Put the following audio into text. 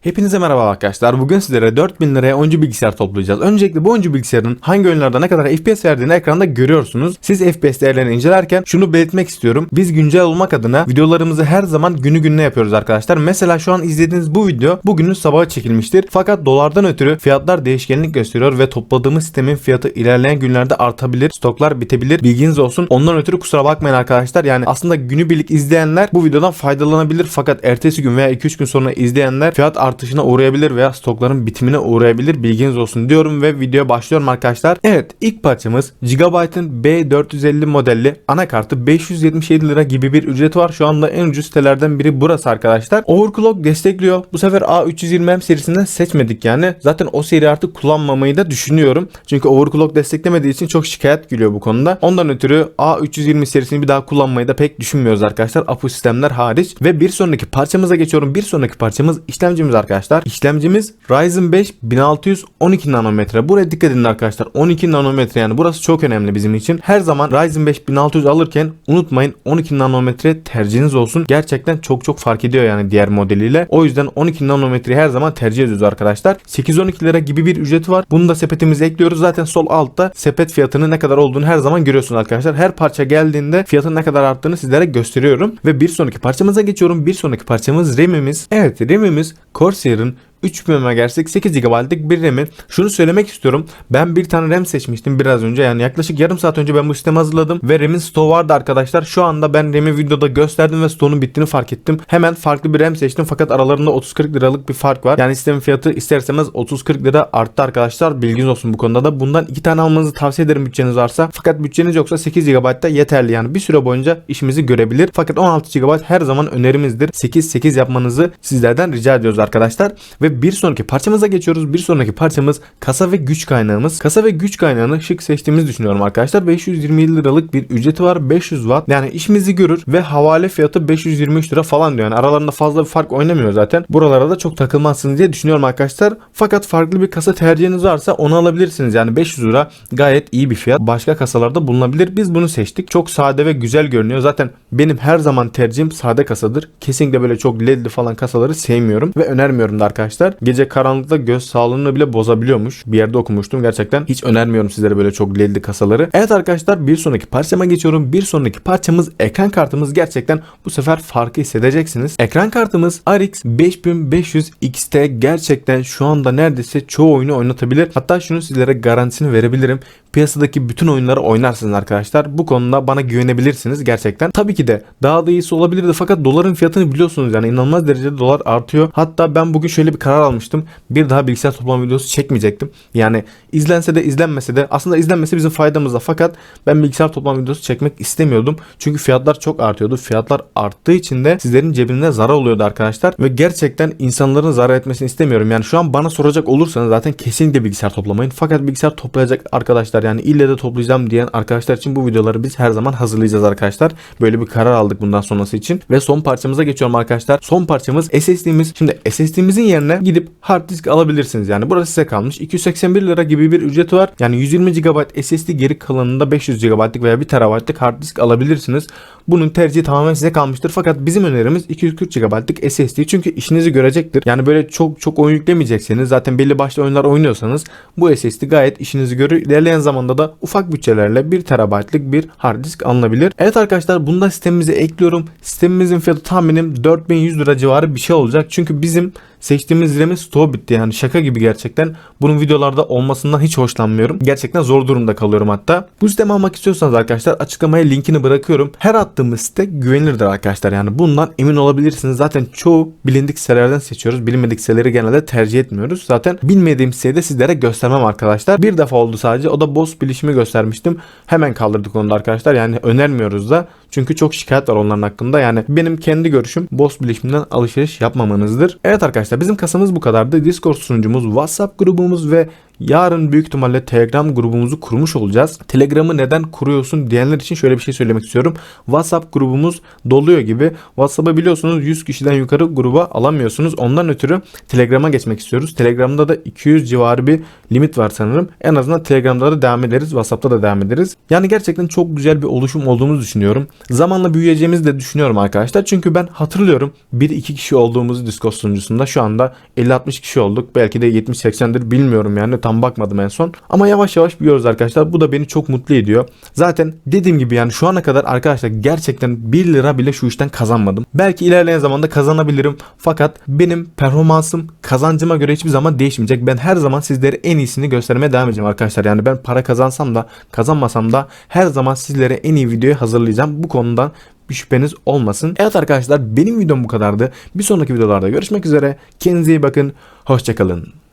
Hepinize merhaba arkadaşlar. Bugün sizlere 4000 liraya oyuncu bilgisayar toplayacağız. Öncelikle bu oyuncu bilgisayarın hangi oyunlarda ne kadar FPS verdiğini ekranda görüyorsunuz. Siz FPS değerlerini incelerken şunu belirtmek istiyorum. Biz güncel olmak adına videolarımızı her zaman günü gününe yapıyoruz arkadaşlar. Mesela şu an izlediğiniz bu video bugünün sabahı çekilmiştir. Fakat dolardan ötürü fiyatlar değişkenlik gösteriyor ve topladığımız sistemin fiyatı ilerleyen günlerde artabilir. Stoklar bitebilir. Bilginiz olsun. Ondan ötürü kusura bakmayın arkadaşlar. Yani aslında günübirlik izleyenler bu videodan faydalanabilir. Fakat ertesi gün veya 2-3 gün sonra izleyenler fiyat artışına uğrayabilir veya stokların bitimine uğrayabilir. Bilginiz olsun diyorum ve videoya başlıyorum arkadaşlar. Evet ilk parçamız Gigabyte'ın B450 modelli anakartı 577 lira gibi bir ücreti var. Şu anda en ucuz sitelerden biri burası arkadaşlar. Overclock destekliyor. Bu sefer A320M serisinden seçmedik yani. Zaten o seri artık kullanmamayı da düşünüyorum. Çünkü overclock desteklemediği için çok şikayet geliyor bu konuda. Ondan ötürü A320 serisini bir daha kullanmayı da pek düşünmüyoruz arkadaşlar. APU sistemler hariç. Ve bir sonraki parçamıza geçiyorum. Bir sonraki parçamız işlemcimiz arkadaşlar. İşlemcimiz Ryzen 5 1612 nanometre. Buraya dikkat edin arkadaşlar. 12 nanometre yani burası çok önemli bizim için. Her zaman Ryzen 5 1600 alırken unutmayın 12 nanometre tercihiniz olsun. Gerçekten çok çok fark ediyor yani diğer modeliyle. O yüzden 12 nanometreyi her zaman tercih ediyoruz arkadaşlar. 812 lira gibi bir ücreti var. Bunu da sepetimize ekliyoruz. Zaten sol altta sepet fiyatının ne kadar olduğunu her zaman görüyorsunuz arkadaşlar. Her parça geldiğinde fiyatın ne kadar arttığını sizlere gösteriyorum. Ve bir sonraki parçamıza geçiyorum. Bir sonraki parçamız RAM'imiz. Evet RAM'imiz Corsair'ın 3000 MHz'lik 8 GB'lık bir RAM'i. Şunu söylemek istiyorum. Ben bir tane RAM seçmiştim biraz önce. Yani yaklaşık yarım saat önce ben bu sistemi hazırladım. Ve RAM'in stoğu vardı arkadaşlar. Şu anda ben RAM'i videoda gösterdim ve stoğunun bittiğini fark ettim. Hemen farklı bir RAM seçtim. Fakat aralarında 30-40 liralık bir fark var. Yani sistemin fiyatı isterseniz 30-40 lira arttı arkadaşlar. Bilginiz olsun bu konuda da. Bundan iki tane almanızı tavsiye ederim bütçeniz varsa. Fakat bütçeniz yoksa 8 GB da yeterli. Yani bir süre boyunca işimizi görebilir. Fakat 16 GB her zaman önerimizdir. 8-8 yapmanızı sizlerden rica ediyoruz arkadaşlar. Ve bir sonraki parçamıza geçiyoruz. Bir sonraki parçamız kasa ve güç kaynağımız. Kasa ve güç kaynağını şık seçtiğimizi düşünüyorum arkadaşlar. 527 liralık bir ücreti var. 500 watt. Yani işimizi görür ve havale fiyatı 523 lira falan diyor. Yani aralarında fazla bir fark oynamıyor zaten. Buralara da çok takılmazsınız diye düşünüyorum arkadaşlar. Fakat farklı bir kasa tercihiniz varsa onu alabilirsiniz. Yani 500 lira gayet iyi bir fiyat. Başka kasalarda bulunabilir. Biz bunu seçtik. Çok sade ve güzel görünüyor. Zaten benim her zaman tercihim sade kasadır. Kesinlikle böyle çok ledli falan kasaları sevmiyorum ve önermiyorum da arkadaşlar. Gece karanlıkta göz sağlığını bile bozabiliyormuş. Bir yerde okumuştum gerçekten. Hiç önermiyorum sizlere böyle çok ledli kasaları. Evet arkadaşlar bir sonraki parçama geçiyorum. Bir sonraki parçamız ekran kartımız gerçekten bu sefer farkı hissedeceksiniz. Ekran kartımız RX 5500 XT gerçekten şu anda neredeyse çoğu oyunu oynatabilir. Hatta şunu sizlere garantisini verebilirim. Piyasadaki bütün oyunları oynarsınız arkadaşlar. Bu konuda bana güvenebilirsiniz gerçekten. Tabii ki de daha da iyisi olabilirdi fakat doların fiyatını biliyorsunuz yani inanılmaz derecede dolar artıyor. Hatta ben bugün şöyle bir karar almıştım. Bir daha bilgisayar toplama videosu çekmeyecektim. Yani izlense de izlenmese de aslında izlenmesi bizim faydamızda fakat ben bilgisayar toplama videosu çekmek istemiyordum. Çünkü fiyatlar çok artıyordu. Fiyatlar arttığı için de sizlerin cebinde zarar oluyordu arkadaşlar. Ve gerçekten insanların zarar etmesini istemiyorum. Yani şu an bana soracak olursanız zaten kesinlikle bilgisayar toplamayın. Fakat bilgisayar toplayacak arkadaşlar yani ille de toplayacağım diyen arkadaşlar için bu videoları biz her zaman hazırlayacağız arkadaşlar. Böyle bir karar aldık bundan sonrası için. Ve son parçamıza geçiyorum arkadaşlar. Son parçamız SSD'miz. Şimdi SSD'mizin yerine gidip hard disk alabilirsiniz. Yani burası size kalmış. 281 lira gibi bir ücreti var. Yani 120 GB SSD geri kalanında 500 GB'lık veya 1 TB'lık hard disk alabilirsiniz. Bunun tercihi tamamen size kalmıştır. Fakat bizim önerimiz 240 GB'lık SSD. Çünkü işinizi görecektir. Yani böyle çok çok oyun yüklemeyecekseniz zaten belli başlı oyunlar oynuyorsanız bu SSD gayet işinizi görür. İlerleyen zamanda da ufak bütçelerle 1 TB'lık bir hard disk alınabilir. Evet arkadaşlar bunu da sistemimize ekliyorum. Sistemimizin fiyatı tahminim 4100 lira civarı bir şey olacak. Çünkü bizim seçtiğimiz RAM'in stoğu bitti yani şaka gibi gerçekten. Bunun videolarda olmasından hiç hoşlanmıyorum. Gerçekten zor durumda kalıyorum hatta. Bu sistemi almak istiyorsanız arkadaşlar açıklamaya linkini bırakıyorum. Her attığımız site güvenilirdir arkadaşlar. Yani bundan emin olabilirsiniz. Zaten çoğu bilindik sitelerden seçiyoruz. Bilinmedik siteleri genelde tercih etmiyoruz. Zaten bilmediğim siteyi de sizlere göstermem arkadaşlar. Bir defa oldu sadece. O da Boss bilişimi göstermiştim. Hemen kaldırdık onu da arkadaşlar. Yani önermiyoruz da. Çünkü çok şikayet var onların hakkında. Yani benim kendi görüşüm Boss bilişiminden alışveriş yapmamanızdır. Evet arkadaşlar bizim kasamız bu kadardı. Discord sunucumuz, WhatsApp grubumuz ve yarın büyük ihtimalle Telegram grubumuzu kurmuş olacağız. Telegram'ı neden kuruyorsun diyenler için şöyle bir şey söylemek istiyorum. WhatsApp grubumuz doluyor gibi. WhatsApp'ı biliyorsunuz 100 kişiden yukarı gruba alamıyorsunuz. Ondan ötürü Telegram'a geçmek istiyoruz. Telegram'da da 200 civarı bir limit var sanırım. En azından Telegram'da da devam ederiz. WhatsApp'ta da devam ederiz. Yani gerçekten çok güzel bir oluşum olduğumuzu düşünüyorum. Zamanla büyüyeceğimizi de düşünüyorum arkadaşlar. Çünkü ben hatırlıyorum 1-2 kişi olduğumuzu Discord sunucusunda şu anda 50-60 kişi olduk. Belki de 70-80'dir bilmiyorum yani tam bakmadım en son. Ama yavaş yavaş büyüyoruz arkadaşlar. Bu da beni çok mutlu ediyor. Zaten dediğim gibi yani şu ana kadar arkadaşlar gerçekten 1 lira bile şu işten kazanmadım. Belki ilerleyen zamanda kazanabilirim. Fakat benim performansım kazancıma göre hiçbir zaman değişmeyecek. Ben her zaman sizlere en iyisini göstermeye devam edeceğim arkadaşlar. Yani ben para kazansam da kazanmasam da her zaman sizlere en iyi videoyu hazırlayacağım. Bu konudan bir şüpheniz olmasın. Evet arkadaşlar benim videom bu kadardı. Bir sonraki videolarda görüşmek üzere. Kendinize iyi bakın. Hoşçakalın.